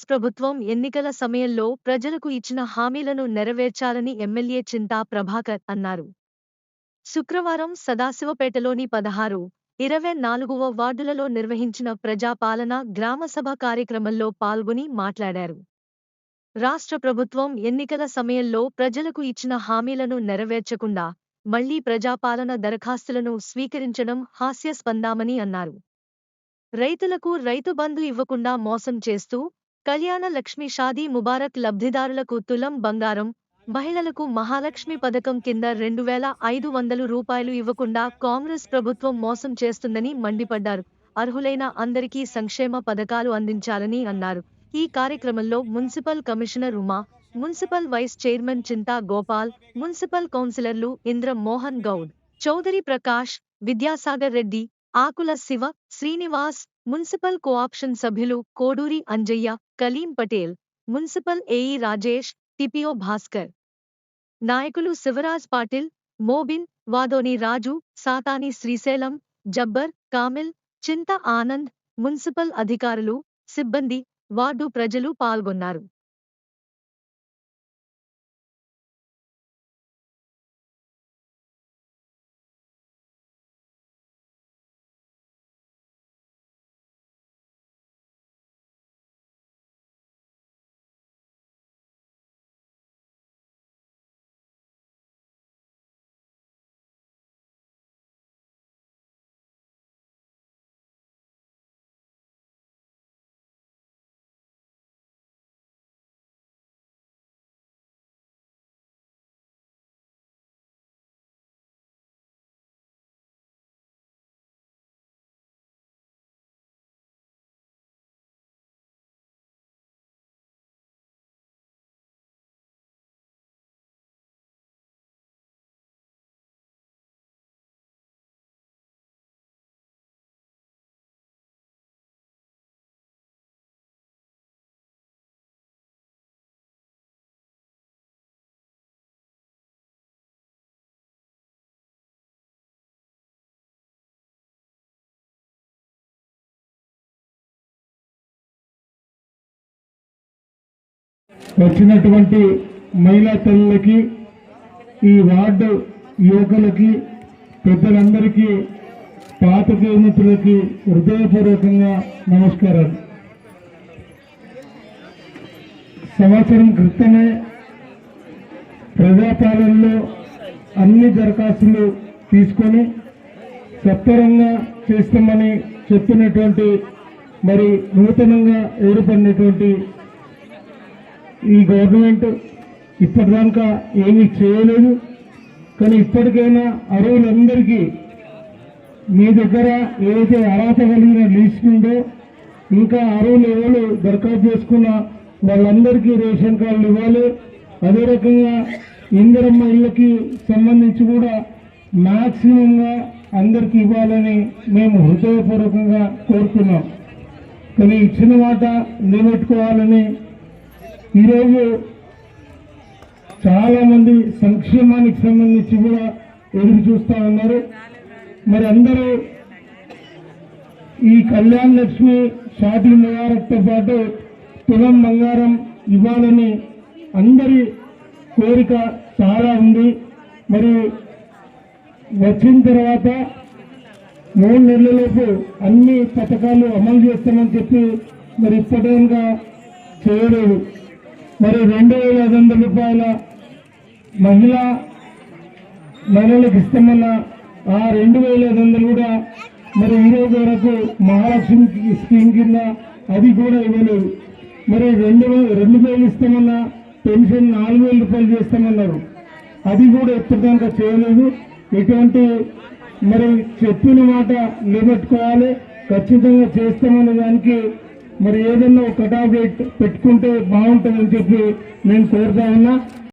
ప్రభుత్వం ఎన్నికల సమయంలో ప్రజలకు ఇచ్చిన హామీలను నెరవేర్చాలని ఎమ్మెల్యే చింతా ప్రభాకర్ అన్నారు. శుక్రవారం సదాశివపేటలోని పదహారు ఇరవై నాలుగవ వార్డులలో నిర్వహించిన ప్రజాపాలన గ్రామసభ కార్యక్రమంలో పాల్గొని మాట్లాడారు. రాష్ట్ర ప్రభుత్వం ఎన్నికల సమయంలో ప్రజలకు ఇచ్చిన హామీలను నెరవేర్చకుండా మళ్ళీ ప్రజాపాలన దరఖాస్తులను స్వీకరించడం హాస్యాస్పందామని అన్నారు. రైతులకు రైతు బంధు ఇవ్వకుండా మోసం చేస్తూ కళ్యాణ లక్ష్మి షాదీ ముబారక్ లబ్ధిదారులకు తులం బంగారం. మహిళలకు మహాలక్ష్మి పథకం కింద రెండు వేల ఐదు వందలు రూపాయలు ఇవ్వకుండా కాంగ్రెస్ ప్రభుత్వం మోసం చేస్తుందని మండిపడ్డారు. అర్హులైన అందరికీ సంక్షేమ పథకాలు అందించాలని అన్నారు. ఈ కార్యక్రమంలో municipal commissioner Uma municipal vice chairman Chinta Gopal municipal కౌన్సిలర్లు ఇంద్ర మోహన్ గౌడ్ చౌదరి ప్రకాష్ విద్యాసాగర్ రెడ్డి ఆకుల శివ శ్రీనివాస్ మున్సిపల్ కోఆప్షన్ సభ్యులు Koduri Anjaiah Kaleem Patel municipal AE Rajesh TPO Bhaskar. నాయకులు శివరాజ్ పాటిల్ మోబిన్ వాదోని రాజు సాతాని శ్రీశైలం జబ్బర్ కామిల్ చింత ఆనంద్ మున్సిపల్ అధికారులు సిబ్బంది వార్డు ప్రజలు పాల్గొన్నారు. వచ్చినటువంటి మహిళా తల్లులకి ఈ వార్డు యువకులకి పెద్దలందరికీ పాత మిత్రులకి హృదయపూర్వకంగా నమస్కారాలు. సంవత్సరం క్రితమే ప్రజాపాలనలో అన్ని దరఖాస్తులు తీసుకొని సత్వరంగా చేస్తామని చెప్పినటువంటి మరి నూతనంగా ఏర్పడినటువంటి ఈ గవర్నమెంట్ ఇప్పటిదాకా ఏమీ చేయలేదు. కానీ ఇప్పటికైనా అర్హులందరికీ మీ దగ్గర ఏదైతే అర్హత కలిగిన లిస్ట్ ఉందో ఇంకా అర్హులు ఎవరు దరఖాస్తు చేసుకున్న వాళ్ళందరికీ రేషన్ కార్డులు ఇవ్వాలి. అదే రకంగా ఇందిరమ్మ ఇళ్ళకి సంబంధించి కూడా మ్యాక్సిమంగా అందరికి ఇవ్వాలని మేము హృదయపూర్వకంగా కోరుతున్నాం. కానీ ఇచ్చిన మాట నిలబెట్టుకోవాలని ఈరోజు చాలా మంది సంక్షేమానికి సంబంధించి కూడా ఎదురు చూస్తూ ఉన్నారు. మరి అందరూ ఈ కళ్యాణ్ లక్ష్మి షాటి ముబారక్తో పాటు తులం బంగారం ఇవ్వాలని అందరి కోరిక చాలా ఉంది. మరి వచ్చిన తర్వాత మూడు నెలలలోపు అన్ని పథకాలు అమలు చేస్తామని చెప్పి మరి ఇప్పటిగా చేయలేదు. మరి రెండు వేల ఐదు వందల రూపాయల మహిళా మహిళలకు ఇస్తామన్న ఆ రెండు వేల ఐదు వందలు కూడా మరి ఈరోజు వరకు మహాలక్ష్మి స్కీమ్ కింద అది కూడా ఇవ్వలేదు. మరి రెండు రెండు వేలు ఇస్తామన్న పెన్షన్ నాలుగు వేల రూపాయలు చేస్తామన్నారు. అది కూడా ఎప్పటిదాకా చేయలేదు. ఇటువంటి మరి చెప్పిన మాట నిలబెట్టుకోవాలి. ఖచ్చితంగా చేస్తామనే దానికి మరి ఏదన్నా ఒక రేట్ పెట్టుకుంటే బాగుంటుందని చెప్పి నేను కోరుతా ఉన్నా.